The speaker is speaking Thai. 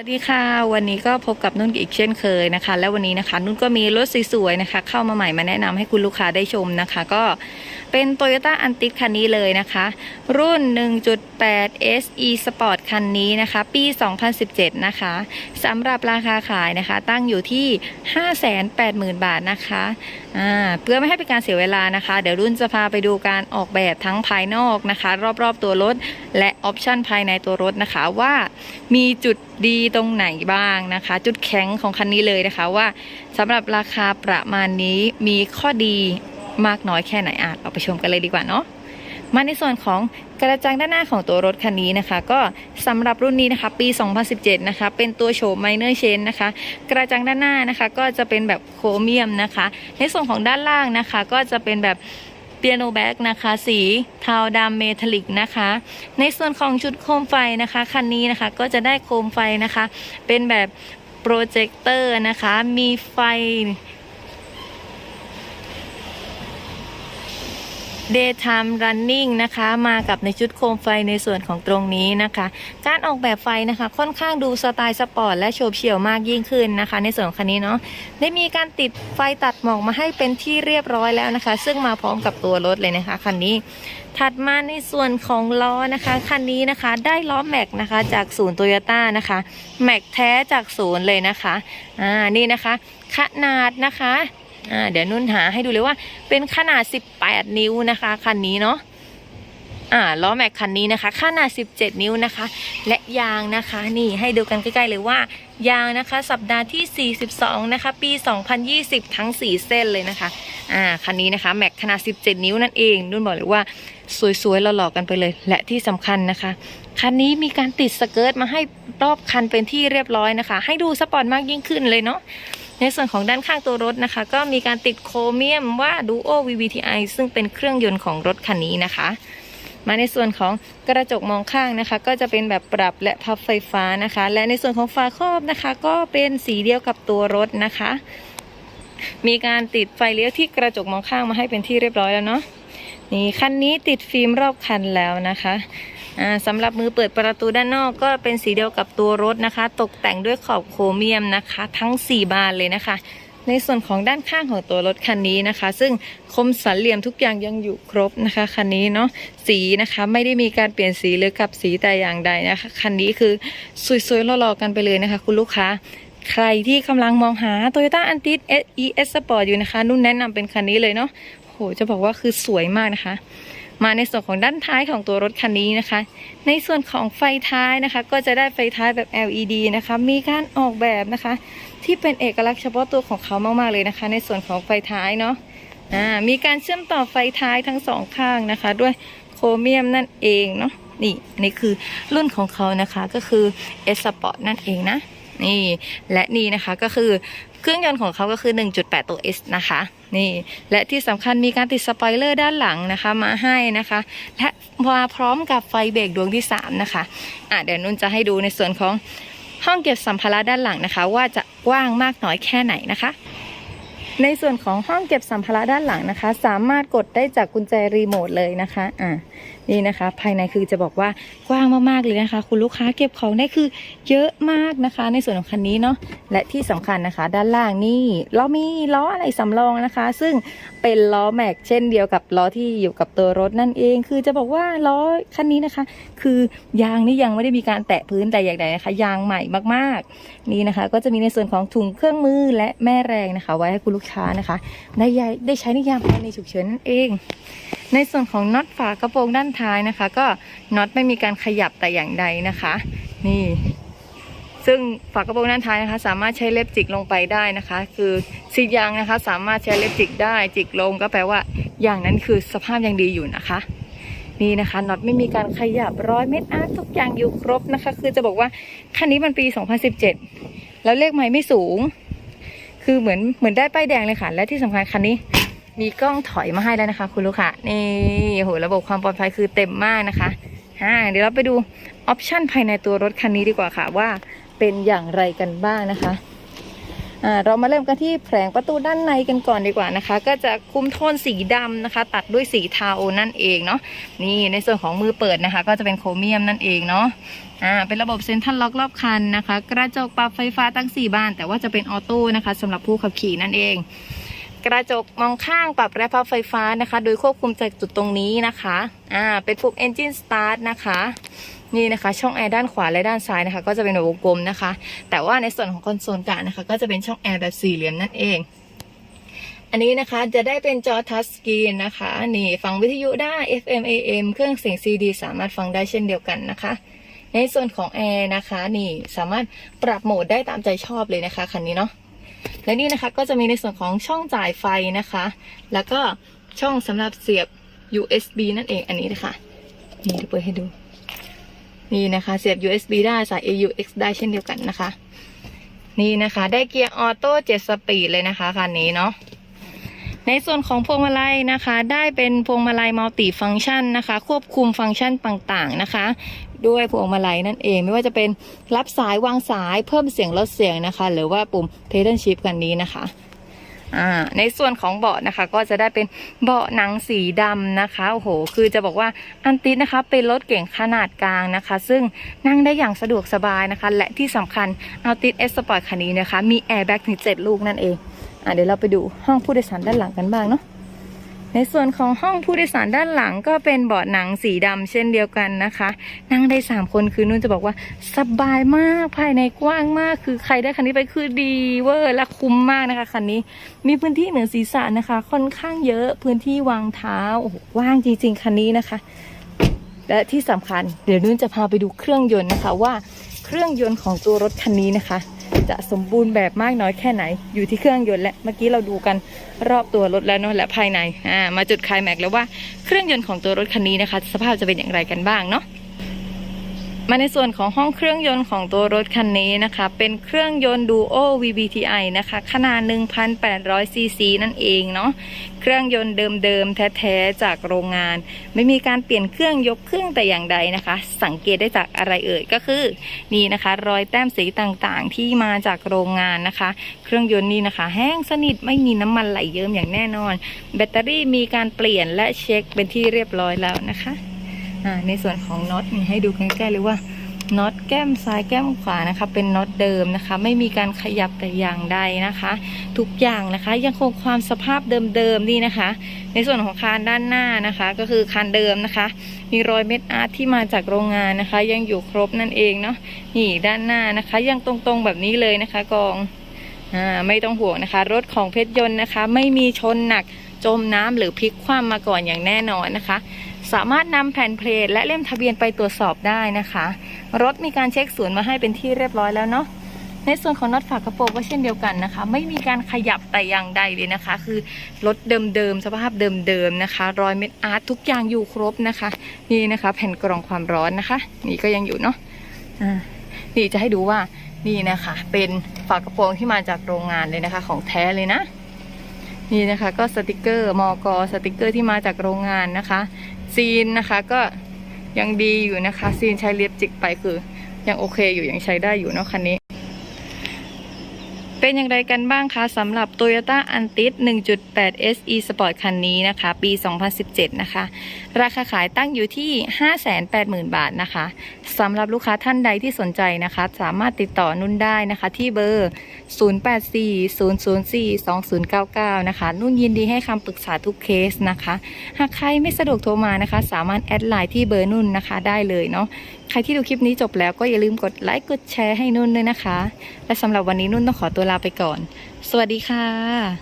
สวัสดีค่ะ วันนี้ก็พบกับนุ่นอีกเช่นเคยนะคะ แล้ววันนี้นะคะ นุ่นก็มีรถสวยๆนะคะ เข้ามาใหม่มาแนะนำให้คุณลูกค้าได้ชมนะคะ ก็เป็น Toyota a n t i คันนี้เลยนะคะ รุ่น 1.8 SE Sport คันนี้นะคะ ปี 2017 นะคะสำหรับราคาขายนะคะ ตั้งอยู่ที่ 580,000 บาทนะคะอ่าเพื่อไม่ให้เป็นการเสียเวลานะคะ เดี๋ยวรุ่นจะพาไปดูการออกแบบทั้งภายนอกนะคะ รอบๆตัวรถ และออปชันภายในตัวรถนะคะว่ามีจุด ดีตรงไหนบ้างนะคะ จุดแข็งของคันนี้เลยนะคะว่าสำหรับราคาประมาณนี้มีข้อดีมากน้อยแค่ไหนอะเราไปชมกันเลยดีกว่าเนาะมาในส่วนของกระจังด้านหน้าของตัวรถคันนี้นะคะ ก็สำหรับรุ่นนี้นะคะ ปี 2017 นะคะ เป็นตัวโฉมไมเนอร์เชนนะคะ กระจังด้านหน้านะคะ ก็จะเป็นแบบโครเมียมนะคะ ในส่วนของด้านล่างนะคะ ก็จะเป็นแบบ เปียโนแบ็กนะคะ สีเทาดำเมทัลลิกนะคะ ในส่วนของชุดโคมไฟนะคะคันนี้นะคะก็จะได้โคมไฟนะคะ เป็นแบบโปรเจคเตอร์นะคะ มีไฟ daytime running นะคะ มากับในชุดโคมไฟในส่วนของตรงนี้นะคะ การออกแบบไฟนะคะ ค่อนข้างดูสไตล์สปอร์ตและโฉบเฉี่ยวมากยิ่งขึ้นนะคะ ในส่วนคันนี้เนาะได้มีการติดไฟตัดหมอกมาให้เป็นที่เรียบร้อยแล้วนะคะ ซึ่งมาพร้อมกับตัวรถเลยนะคะคันนี้ ถัดมาในส่วนของล้อนะคะคันนี้นะคะ ได้ล้อแม็กนะคะจากศูนย์โตโยต้านะคะแม็กแท้จากศูนย์เลยนะคะอ่านี่นะคะ ขนาดนะคะ อ่าเดี๋ยวนุ่นหาให้ดูเลยว่า เป็นขนาด 18 นิ้วนะคะคันนี้เนาะอ่าล้อแม็กคันนี้นะคะขนาด 17 นิ้วนะคะ และยางนะคะนี่ให้ดูกันใกล้ๆเลยว่ายางนะคะ สัปดาห์ที่ 42 นะคะ ปี 2020 ทั้ง 4 เส้นเลยนะคะอ่าคันนี้นะคะแม็กขนาด 17 นิ้วนั่นเองนุ่นบอกเลยว่าสวยๆหล่อๆกันไปเลย และที่สำคัญนะคะคันนี้มีการติดสเกิร์ตมาให้รอบคันเป็นที่เรียบร้อยนะคะ ให้ดูสปอร์ตมากยิ่งขึ้นเลยเนาะ ในส่วนของด้านข้างตัวรถนะคะ ก็มีการติดโครเมียมว่า Duo VVTi ซึ่งเป็นเครื่องยนต์ของรถคันนี้นะคะ มาในส่วนของกระจกมองข้างนะคะ ก็จะเป็นแบบปรับและพับไฟฟ้านะคะ และในส่วนของฝาครอบนะคะ ก็เป็นสีเดียวกับตัวรถนะคะ มีการติดไฟเลี้ยวที่กระจกมองข้างมาให้เป็นที่เรียบร้อยแล้วเนาะนี่คันนี้ติดฟิล์มรอบคันแล้วนะคะ สำหรับมือเปิดประตูด้านนอกก็เป็นสีเดียวกับตัวรถนะคะ ตกแต่งด้วยขอบโครเมียมนะคะ ทั้ง 4 บานเลยนะคะ ในส่วนของด้านข้างของตัวรถคันนี้นะคะ ซึ่งคมสันเหลี่ยมทุกอย่างยังอยู่ครบนะคะคันนี้เนาะสีนะคะไม่ได้มีการเปลี่ยนสีหรือกับสีแต่อย่างใดนะคะคันนี้คือสวยๆหล่อๆกันไปเลยนะคะ คุณลูกค้าใครที่กำลังมองหา Toyota a n t i ส ES Sport อยู่นะคะ นุ่นแนะนำเป็นคันนี้เลยเนาะโหจะบอกว่าคือสวยมากนะคะ มาในส่วนของด้านท้ายของตัวรถคันนี้นะคะ ในส่วนของไฟท้ายนะคะ ก็จะได้ไฟท้ายแบบ LED นะคะ มีการออกแบบนะคะ ที่เป็นเอกลักษณ์เฉพาะตัวของเขามากๆเลยนะคะ ในส่วนของไฟท้ายเนาะอ่ามีการเชื่อมต่อไฟท้ายทั้งสองข้างนะคะ ด้วยโครเมียมนั่นเองเนาะนี่นี่คือรุ่นของเขานะคะก็คือ S Sport นั่นเองนะนี่และนี่นะคะก็คือเครื่องยนต์ของเขาก็คือ 1.8 ตัว S นะคะ นี่และที่สำคัญมีการติดสปอยเลอร์ด้านหลังนะคะมาให้นะคะ และมาพร้อมกับไฟเบรกดวงที่ 3 นะคะอะเดี๋ยวนุ่นจะให้ดูในส่วนของห้องเก็บสัมภาระด้านหลังนะคะ ว่าจะกว้างมากน้อยแค่ไหนนะคะ ในส่วนของห้องเก็บสัมภาระด้านหลังนะคะ สามารถกดได้จากกุญแจรีโมทเลยนะคะอะ นี่นะคะ ภายในคือจะบอกว่ากว้างมากๆเลยนะคะ คุณลูกค้าเก็บของได้คือเยอะมากนะคะ ในส่วนของคันนี้เนาะและที่สำคัญนะคะ ด้านล่างนี่เรามีล้ออะไรสำรองนะคะ ซึ่งเป็นล้อแม็กเช่นเดียวกับล้อที่อยู่กับตัวรถนั่นเอง คือจะบอกว่าล้อคันนี้นะคะ คือยางนี่ยังไม่ได้มีการแตะพื้นแต่อย่างใดนะคะ ยางใหม่มากๆ นี่นะคะ ก็จะมีในส่วนของถุงเครื่องมือและแม่แรงนะคะ ไว้ให้คุณลูกค้านะคะ ได้ใช้ได้ใช้ในยามภายในฉุกเฉินนั่นเอง ในส่วนของน็อตฝากระโปรงด้านท้ายนะคะ ก็น็อตไม่มีการขยับแต่อย่างใดนะคะ นี่ ซึ่งฝากระโปรงด้านท้ายนะคะ สามารถใช้เล็บจิกลงไปได้นะคะ คือซีดยางนะคะ สามารถใช้เล็บจิกได้จิกลงก็แปลว่า อย่างนั้นคือสภาพยังดีอยู่นะคะนี่นะคะน็อตไม่มีการขยับร้อยเม็ดอาร์ทุกอย่างอยู่ครบนะคะ คือจะบอกว่าคันนี้มันปี 2017 แล้วเลขไม้ไม่สูง คือเหมือนเหมือนได้ป้ายแดงเลยค่ะ และที่สำคัญคันนี้ มีกล้องถอยมาให้แล้วนะคะ คุณลูกค้านี่โหระบบความปลอดภัยคือเต็มมากนะคะอ่าเดี๋ยวเราไปดูออปชันภายในตัวรถคันนี้ดีกว่าค่ะว่าเป็นอย่างไรกันบ้างนะคะอ่าเรามาเริ่มกันที่แผงประตูด้านในกันก่อนดีกว่านะคะ ก็จะคุมโทนสีดำนะคะ ตัดด้วยสีเทานั่นเองเนาะนี่ในส่วนของมือเปิดนะคะ ก็จะเป็นโครเมียมนั่นเองเนาะอ่าเป็นระบบเซ็นทรัลล็อกรอบคันนะคะ กระจกปรับไฟฟ้าตั้ง 4 บาน แต่ว่าจะเป็นออโต้นะคะสำหรับผู้ขับขี่นั่นเอง กระจกมองข้างปรับแรปพับไฟฟ้านะคะ โดยควบคุมจากจุดตรงนี้นะคะ อ่า เป็นปุ่ม Engine Start นะคะ นี่นะคะ ช่องแอร์ด้านขวาและด้านซ้ายนะคะ ก็จะเป็นแบบวงกลมนะคะ แต่ว่าในส่วนของคอนโซลกลางนะคะ ก็จะเป็นช่องแอร์แบบสี่เหลี่ยมนั่นเอง อันนี้นะคะจะได้เป็นจอทัชสกรีนนะคะ นี่ฟังวิทยุได้ FM AM เครื่องเสียง CD สามารถฟังได้เช่นเดียวกันนะคะในส่วนของแอร์นะคะ นี่สามารถปรับโหมดได้ตามใจชอบเลยนะคะคันนี้เนาะ และนี่นะคะก็จะมีในส่วนของช่องจ่ายไฟนะคะ แล้วก็ช่องสำหรับเสียบ USB นั่นเองอันนี้นะคะนี่เดี๋ยวเปิดให้ดู นี่นะคะเสียบ USB ได้สาย AUX ได้เช่นเดียวกันนะคะ นี่นะคะ ได้เกียร์ออโต้7สปีดเลยนะคะคันนี้เนาะ ในส่วนของพวงมาลัยนะคะ ได้เป็นพวงมาลัยมัลติฟังก์ชันนะคะ ควบคุมฟังก์ชันต่างๆนะคะ ด้วยพวงมาลัยนั่นเอง ไม่ว่าจะเป็นรับสายวางสายเพิ่มเสียงลดเสียงนะคะ หรือว่าปุ่ม pedal shift กันนี้นะคะในส่วนของเบาะนะคะก็จะได้เป็นเบาะหนังสีดำนะคะโอ้โหคือจะบอกว่าอันติสนะคะเป็นรถเก่งขนาดกลางนะคะ ซึ่งนั่งได้อย่างสะดวกสบายนะคะ และที่สำคัญอัลติสเอสสปอร์ตคันนี้นะคะ มีแอร์แบ็กถึง 7 ลูกนั่นเอง เดี๋ยวเราไปดูห้องผู้โดยสารด้านหลังกันบ้างเนาะในส่วนของห้องผู้โดยสารด้านหลังก็เป็นเบาะหนังสีดำเช่นเดียวกันนะคะ นั่งได้ 3 คนคือนุ่นจะบอกว่าสบายมากภายในกว้างมาก คือใครได้คันนี้ไปคือดีเวอร์และคุ้มมากนะคะคันนี้มีพื้นที่เหนือศีรษะนะคะ ค่อนข้างเยอะพื้นที่วางเท้าโอ้โหว่างจริงๆคันนี้นะคะ และที่สำคัญเดี๋ยวนุ่นจะพาไปดูเครื่องยนต์นะคะว่า เครื่องยนต์ของตัวรถคันนี้นะคะ จะสมบูรณ์แบบมากน้อยแค่ไหนอยู่ที่เครื่องยนต์และเมื่อกี้เราดูกันรอบตัวรถแล้วเนาะและภายในอ่ามาจุดคลายแม็กแล้วว่าเครื่องยนต์ของตัวรถคันนี้นะคะ สภาพจะเป็นอย่างไรกันบ้างเนาะ มาในส่วนของห้องเครื่องยนต์ของตัวรถคันนี้นะคะ เป็นเครื่องยนต์ Duo VVTi นะคะ ขนาด 1,800ซีซีนั่นเองเนาะ เครื่องยนต์เดิมๆแท้ๆจากโรงงาน ไม่มีการเปลี่ยนเครื่องยกเครื่องแต่อย่างใดนะคะ สังเกตได้จากอะไรเอ่ยก็คือนี่นะคะ รอยแต้มสีต่างๆ ที่มาจากโรงงานนะคะ เครื่องยนต์นี่นะคะ แห้งสนิทไม่มีน้ำมันไหลเยิ้มอย่างแน่นอน แบตเตอรี่มีการเปลี่ยนและเช็คเป็นที่เรียบร้อยแล้วนะคะ ในส่วนของน็อตมีให้ดูใกล้ๆเลยว่าน็อตแก้มซ้ายแก้มขวานะคะ เป็นน็อตเดิมนะคะ ไม่มีการขยับแต่อย่างใดนะคะ ทุกอย่างนะคะยังคงความสภาพเดิมๆนี่นะคะ ในส่วนของคานด้านหน้านะคะ ก็คือคานเดิมนะคะ มีรอยเม็ดอาร์ตที่มาจากโรงงานนะคะ ยังอยู่ครบนั่นเองเนาะนี่ด้านหน้านะคะ ยังตรงๆแบบนี้เลยนะคะกองอ่าไม่ต้องห่วงนะคะ รถของเพชรยนต์นะคะ ไม่มีชนหนักจมน้ำหรือพลิกคว่ำมาก่อนอย่างแน่นอนนะคะ สามารถนำแผ่นเพลทและเล่มทะเบียนไปตรวจสอบได้นะคะ รถมีการเช็คศูนมาให้เป็นที่เรียบร้อยแล้วเนาะในส่วนของน็อตฝากระโปรงก็เช่นเดียวกันนะคะ ไม่มีการขยับแต่อย่างใดเลยนะคะ คือรถเดิมๆสภาพเดิมๆนะคะรอยเม็ดอาร์ตทุกอย่างอยู่ครบนะคะ นี่นะคะ แผ่นกรองความร้อนนะคะ นี่ก็ยังอยู่เนาะนี่จะให้ดูว่านี่นะคะ เป็นฝากระโปรงที่มาจากโรงงานเลยนะคะ ของแท้เลยนะนี่นะคะก็สติกเกอร์มอกสติกเกอร์ที่มาจากโรงงานนะคะ ซีนนะคะก็ยังดีอยู่นะคะ ซีนใช้เลียบจิกไปคือยังโอเคอยู่ยังใช้ได้อยู่เนาะคันนี้ เป็นอย่างไรกันบ้างคะสำหรับ Toyota Antis 1.8 SE Sport คันนี้นะคะ ปี 2017 นะคะ ราคาขายตั้งอยู่ที่ 580,000 บาทนะคะสำหรับลูกค้าท่านใดที่สนใจนะคะ สามารถติดต่อนุ่นได้นะคะ ที่เบอร์ 0840042099 นะคะ นุ่นยินดีให้คำปรึกษาทุกเคสนะคะ หากใครไม่สะดวกโทรมานะคะ สามารถแอดไลน์ที่เบอร์นุ่นนะคะได้เลยเนาะใครที่ดูคลิปนี้จบแล้วก็อย่าลืมกดไลค์กดแชร์ให้นุ่นด้วยนะคะ และสำหรับวันนี้นุ่นต้องขอตัวลาไปก่อน สวัสดีค่ะ